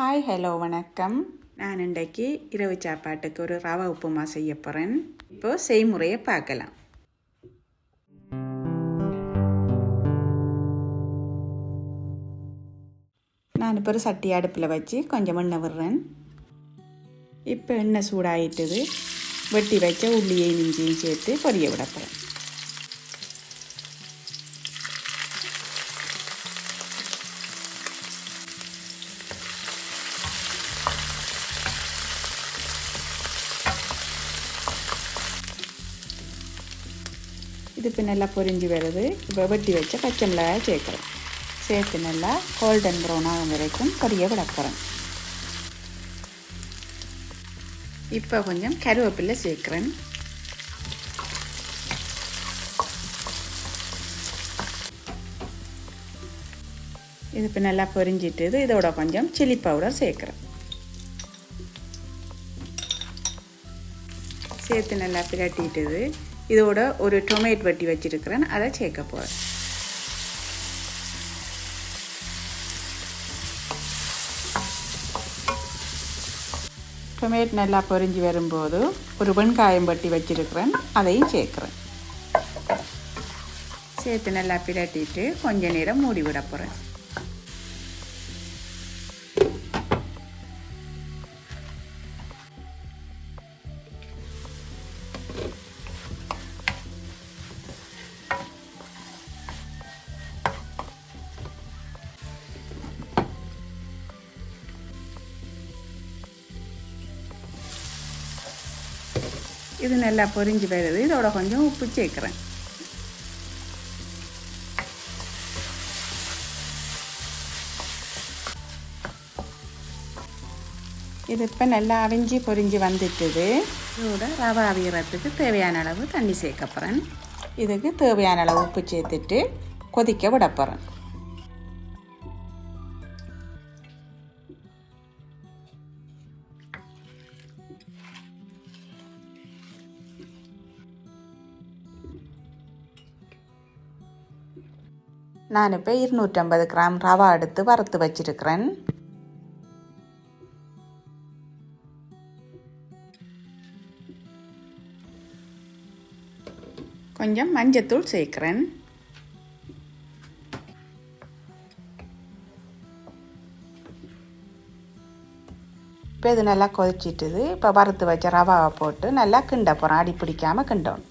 Hi hello வணக்கம். நான் இன்றைக்கு இரவு சாப்பாட்டுக்கு ஒரு ரவா உப்புமா செய்ய போகிறேன் இப்போது செய்முறையை பார்க்கலாம். நான் இப்போ ஒரு சட்டி அடுப்பில் வச்சு கொஞ்சம் எண்ணெய் விடுறேன். இப்போ எண்ணெய் சூடாயிட்டது. வெட்டி வச்ச உள்ளியை இஞ்சியும் சேர்த்து பொரிய விட போகிறேன் இது இப்போ நல்லா பொரிஞ்சு வருது இப்போ வெட்டி வச்ச பச்சை மிளகாய் சேர்க்குறேன் சேர்த்து நல்லா கோல்டன் ப்ரௌன் ஆகும் வரைக்கும் பொரிய விட போகிறேன் இப்போ கொஞ்சம் கருவேப்பிலை சேர்க்குறேன் இது இப்போ நல்லா பொரிஞ்சிட்டு இதோட கொஞ்சம் சில்லி பவுடர் சேர்க்குறேன் சேர்த்து நல்லா பிரட்டிட்டுது இதோட ஒரு டொமேட் வட்டி வச்சுருக்கிறேன். அதை சேர்க்க போகிறேன் டொமேட் நல்லா பொரிஞ்சு வரும்போது ஒரு வெண்காயம் வட்டி வச்சுருக்கிறேன். அதையும் சேர்க்குறேன். சேர்த்து நல்லா பிரட்டிட்டு கொஞ்ச நேரம் மூடி விட போகிறேன் இது நல்லா பொரிஞ்சு வருது. இதோட கொஞ்சம் உப்பு சேர்க்குறேன். இது இப்போ நல்லா அவிஞ்சி பொரிஞ்சு வந்துட்டுது. இதோட ரவை அவிகிறதுக்கு தேவையான அளவு தண்ணி சேர்க்க போகிறேன் இதுக்கு தேவையான அளவு உப்பு சேர்த்துட்டு கொதிக்க விட போகிறேன் நான் இப்போ இருநூற்றம்பது கிராம் ரவா எடுத்து வறுத்து வச்சிருக்கிறேன். கொஞ்சம் மஞ்சத்தூள் சேர்க்குறேன். இப்போ இது நல்லா கொதிச்சிட்டுது. இப்போ வறுத்து வச்ச ரவாவை போட்டு நல்லா கிண்ட போகிறோம் அடி பிடிக்காமல் கிண்டணும்.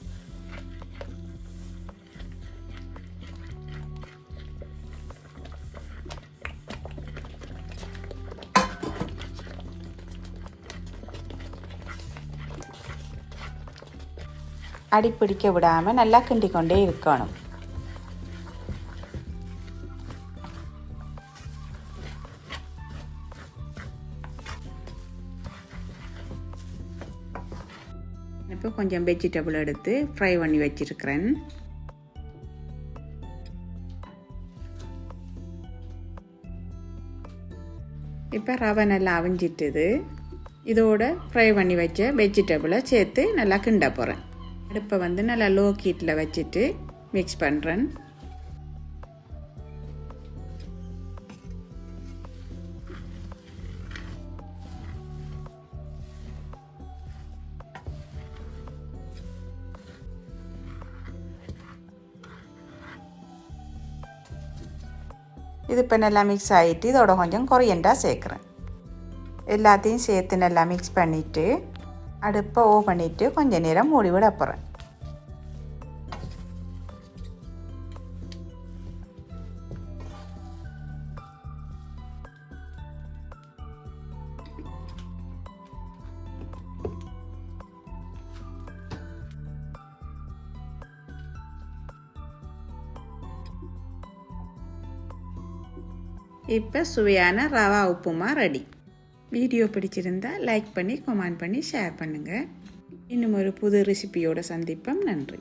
அடிப்பிடிக்க விடாமல் நல்லா கிண்டி கொண்டே இருக்கணும். இப்போ கொஞ்சம் வெஜிடபிள் எடுத்து ஃப்ரை பண்ணி வச்சிருக்கிறேன். இப்போ ரவை நல்லா அவிஞ்சிட்டுது. இதோட ஃப்ரை பண்ணி வச்ச வெஜிடபிளை சேர்த்து நல்லா கிண்ட போகிறேன் அடுப்பை வந்து நல்லா லோ ஹீட்டில் வச்சுட்டு மிக்ஸ் பண்ணுறேன் இது இப்போ நல்லா மிக்ஸ் ஆகிட்டு இதோட கொஞ்சம் குறையண்டாக சேர்க்குறேன். எல்லாத்தையும் சேர்த்து நல்லா மிக்ஸ் பண்ணிவிட்டு அடுப்பை ஓ பண்ணிவிட்டு கொஞ்ச நேரம் மூடி விட போகிறேன் இப்போ சுவையான ரவா உப்புமா ரெடி வீடியோ பிடிச்சிருந்தா லைக் பண்ணி கமெண்ட் பண்ணி ஷேர் பண்ணுங்கள் இன்னும் ஒரு புது ரெசிபியோட சந்திப்போம். நன்றி.